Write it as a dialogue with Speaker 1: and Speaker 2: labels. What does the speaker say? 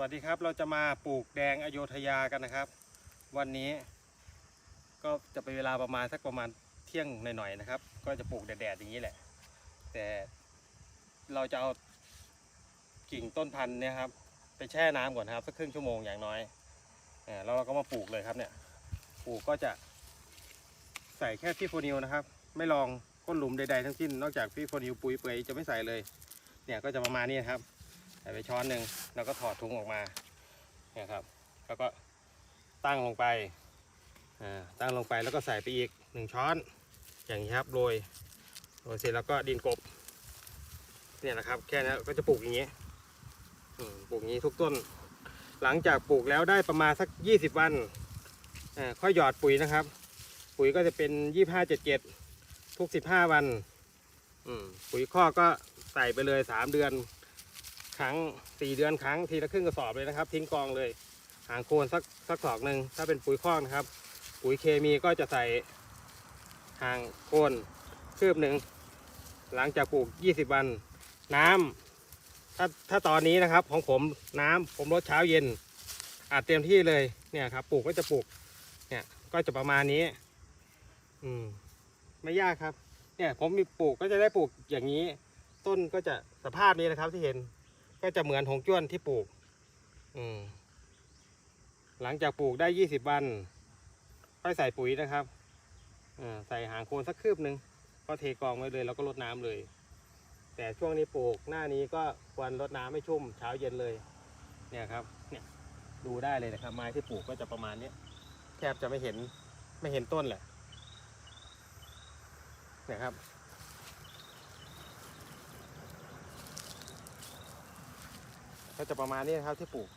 Speaker 1: วัสดีครับเราจะมาปลูกแดงอโยธยากันนะครับ วันนี้ ก็จะเป็นเวลาประมาณสักประมาณเที่ยงหน่อยๆนะครับ ก็จะปลูกแดดๆอย่างนี้แหละ แต่เราจะเอากิ่งต้นพันธุ์เนี่ยครับ ไปแช่น้ำก่อนนครับสักครึ่งชั่วโมงอย่างน้อยแล้วเราก็มาปลูกเลยครับเนี่ยปลูกก็จะ ใส่แค่พี่โฟนิวนะครับ ไม่ลองก้นหลุมใดๆทั้งสิ้นนอกจากพี่โฟนิวปุ๋ยเปื่อยจะไม่ใส่เลย เนี่ยก็จะประมาณนี้นครับ ส่ไปช้อนหนึ่งแล้วก็ถอดถุงออกมาเนี่ยครับ แล้วก็ตั้งลงไปอ่าตั้งลงไปแล้วก็ใส่ไปอีกหนึ่งช้อน อย่างนี้ครับโรยโรยเสร็จแล้วก็ดินกบเนี่ยนะครับ แค่นี้ก็จะปลูกอย่างนี้ปลูกอย่างนี้ทุกต้น หลังจากปลูกแล้วได้ประมาณสัก 20 วันอ่าค่อยหยอดปุ๋ยนะครับ ปุ๋ยก็จะเป็น 25 77 ทุก 15 วันปุ๋ยข้อกก็ใส่ไปเลย 3 เดือน ครั้งสี่เดือนครั้งทีละครึ่งกระสอบเลยนะครับ ทิ้งกองเลย หางโคนสักสักศอกหนึ่งถ้าเป็นปุ๋ยคอกนะครับ ปุ๋ยเคมีก็จะใส่หางโคนคืบหนึ่งหลังจากปลูก 20 วัน น้ำถ้าถ้าตอนนี้นะครับของผมน้ำผมลดเช้าเย็นอาจเต็มที่เลยเนี่ยครับปลูกก็จะปลูก เนี่ยก็จะประมาณนี้ อืมไม่ยากครับ เนี่ยผมมีปลูกก็จะได้ปลูกอย่างนี้ ต้นก็จะสภาพนี้นะครับที่เห็น ก็จะเหมือนหงจ้วนที่ปลูก อืม หลังจากปลูกได้ยี่สิบวัน ค่อยใส่ปุ๋ยนะครับอ่าใส่หางโคนสักคืบหนึ่งก็เทกองไว้เลยแล้วก็รดน้ำเลย แต่ช่วงนี้ปลูกหน้านี้ก็ควรรดน้ำไม่ชุ่มเช้าเย็นเลย เนี่ยครับ เนี่ย ดูได้เลยนะครับ ไม้ที่ปลูกก็จะประมาณนี้แทบจะไม่เห็นไม่เห็นต้นแหละเนี่ยครับ ก็จะประมาณนี้นะครับที่ปลูก